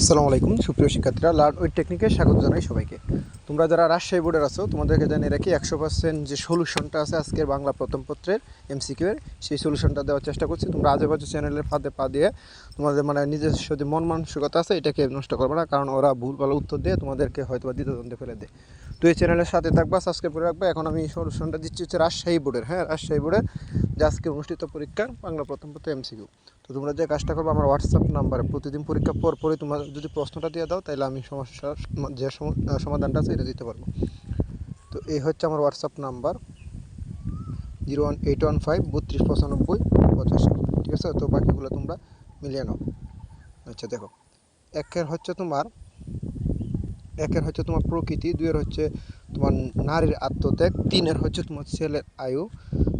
আসসালামু আলাইকুম, সুপ্রিয় শিক্ষার্থীরা, লার্ন উইথ টেকনিকে স্বাগত জানাই সবাইকে। তোমরা যারা রাজশাহী বোর্ডের আছো, তোমাদেরকে জানিয়ে রাখি, একশো পার্সেন্ট যে সলিউশনটা আছে আজকের বাংলা প্রথম পত্রের এমসিকিউ এর, সেই সলিউশনটা দেওয়ার চেষ্টা করছি। তোমরা আজে বাজে চ্যানেলের ফাঁদে পা দিয়ে তোমাদের মানে নিজস্ব যে মন মানসিকতা আছে, এটাকে নষ্ট করবে না, কারণ ওরা ভুল ভালো উত্তর দিয়ে তোমাদেরকে হয়তো বা দ্বিতীয়দ্বন্দ্বে ফেলে দেয়। তো এই চ্যানেলের সাথে থাকবা সাবস্ক্রাইব করে রাখবা। এখন আমি সলিউশনটা দিচ্ছি হচ্ছে রাজশাহী বোর্ডের। হ্যাঁ রাজশাহী বোর্ডের যে আজকে অনুষ্ঠিত পরীক্ষা বাংলা প্রথম পত্র এমসিকিউ তো তোমরা যে কাজটা করব, আমার হোয়াটসঅ্যাপ নাম্বারে প্রতিদিন পরীক্ষা পর পরে তোমরা যদি প্রশ্নটা দিয়ে দাও তাহলে আমি সমস্যার যে সম- সমাধানটা আছে এটা দিতে পারব। তো এই হচ্ছে আমার WhatsApp number zero one eight one five বত্রিশ পঁচানব্বই, পঁচাশি। ঠিক আছে? তো বাকিগুলো তোমরা মিলিয়ে নাও। আচ্ছা দেখো। একের হচ্ছে তোমার একের হচ্ছে তোমার প্রকৃতি, দুইয়ের হচ্ছে তোমার নারীর আত্মত্যাগ, তিনের হচ্ছে তোমার ছেলের আয়ু,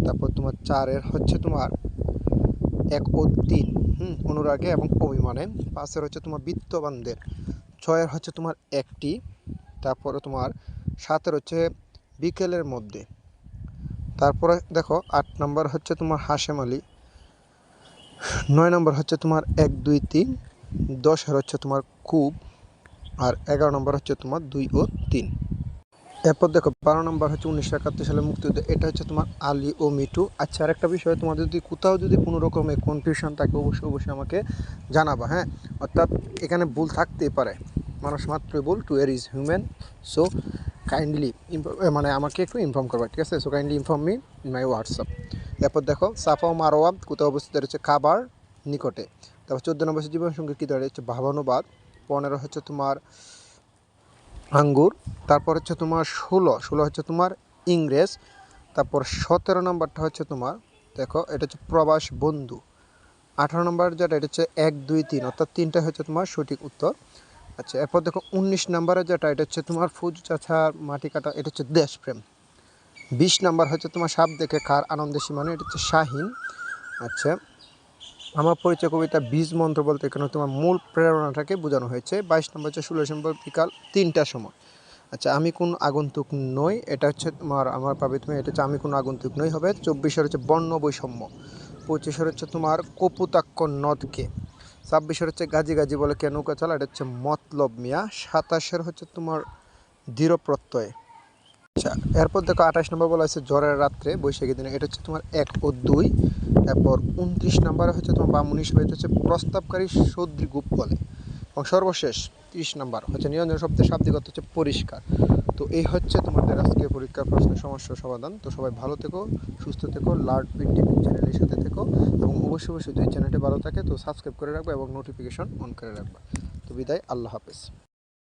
তারপর তোমার চারের হচ্ছে তোমার এক ও তিন, হুম, অনুরাগে এবং অভিমানে, পাঁচের হচ্ছে তোমার বিত্তবানদের, ছয়ের হচ্ছে তোমার একটি, তারপরে তোমার সাতের হচ্ছে বিকেলের মধ্যে, তারপরে দেখো আট নম্বর হচ্ছে তোমার হাসেম আলী, নয় নম্বর হচ্ছে তোমার এক দুই তিন, দশের হচ্ছে তোমার কুব আর এগারো নম্বর হচ্ছে তোমার দুই ও তিন। এরপর দেখো, বারো নম্বর হচ্ছে উনিশশো একাত্তর সালে মুক্তিযুদ্ধ। এটা হচ্ছে তোমার আলী ও মিঠু। আচ্ছা আর একটা বিষয়, তোমার যদি কোথাও যদি কোনো রকমের কনফিউশন থাকে, অবশ্যই অবশ্যই আমাকে জানাবা হ্যাঁ? অর্থাৎ এখানে ভুল থাকতেই পারে। মানুষ মাত্রই ভুল টু এর ইজ হিউম্যান সো কাইন্ডলি মানে আমাকে একটু ইনফর্ম করবা, ঠিক আছে? So kindly inform me in my WhatsApp এরপর দেখো, সাফা ও মারোয়া কোথাও অবস্থিত? হচ্ছে খাবার নিকটে। তারপর চোদ্দ নম্বর হচ্ছে জীবন সংগীত কী? ধরে হচ্ছে ভাবানুবাদ। পনেরো হচ্ছে তোমার আঙ্গুর, তারপর হচ্ছে তোমার ষোলো ষোলো হচ্ছে তোমার ইংরেজ, তারপর সতেরো নম্বরটা হচ্ছে তোমার, দেখো, এটা হচ্ছে প্রবাস বন্ধু। আঠারো নম্বর যেটা, এটা হচ্ছে এক, দুই, তিন, অর্থাৎ তিনটা হচ্ছে তোমার সঠিক উত্তর। আচ্ছা এরপর দেখো উনিশ নম্বরে যেটা, এটা হচ্ছে তোমার ফুজ চাছার মাটি কাটা, এটা হচ্ছে দেশপ্রেম। বিশ নাম্বার হচ্ছে তোমার সাপ দেখে কার আনন্দে সীমানো, এটা হচ্ছে শাহিন। আচ্ছা আমার পরিচয় কবিতা বীজ মন্ত্র বলতে এখানে তোমার মূল প্রেরণাটাকে বোঝানো হয়েছে। বাইশ নম্বর হচ্ছে ষোলো ডিসেম্বর বিকাল তিনটার সময়। আচ্ছা আমি কোন আগন্তুক নই, এটা হচ্ছে তোমার, আমার পাবে তুমি, এটা হচ্ছে আমি কোন আগন্তুক নই, হবে চব্বিশের হচ্ছে বর্ণ বৈষম্য পঁচিশের হচ্ছে তোমার কপুতাক্ষ নদকে। ছাব্বিশের হচ্ছে গাজি গাজি বলে কে নৌকা চালা এটা হচ্ছে মতলব মিয়া। সাতাশের হচ্ছে তোমার দৃঢ় প্রত্যয়। আচ্ছা এরপর দেখো আঠাশ নম্বর বলা হয়েছে জ্বরের রাত্রে বৈশাখী দিনে। এটা হচ্ছে তোমার এক ও দুই। এরপর উনত্রিশ নম্বরে হচ্ছে তোমার বামুন হিসেবে এটা হচ্ছে প্রস্তাবকারী সদ্রিগুপ বলে। এবং সর্বশেষ ত্রিশ নাম্বার হচ্ছে নিরঞ্জন শব্দের শাব্দিক অর্থ হচ্ছে পরিষ্কার। তো এই হচ্ছে তোমাদের আজকে পরীক্ষার প্রশ্নের সমস্যার সমাধান। তো সবাই ভালো থেকো, সুস্থ থেকো, লার্ড পিন্টিং চ্যানেলের সাথে থেকো। এবং অবশ্যই অবশ্যই যদি চ্যানেলটি ভালো থাকে, তো সাবস্ক্রাইব করে রাখবে এবং নোটিফিকেশন অন করে রাখবে। তো বিদায়, আল্লাহ হাফেজ।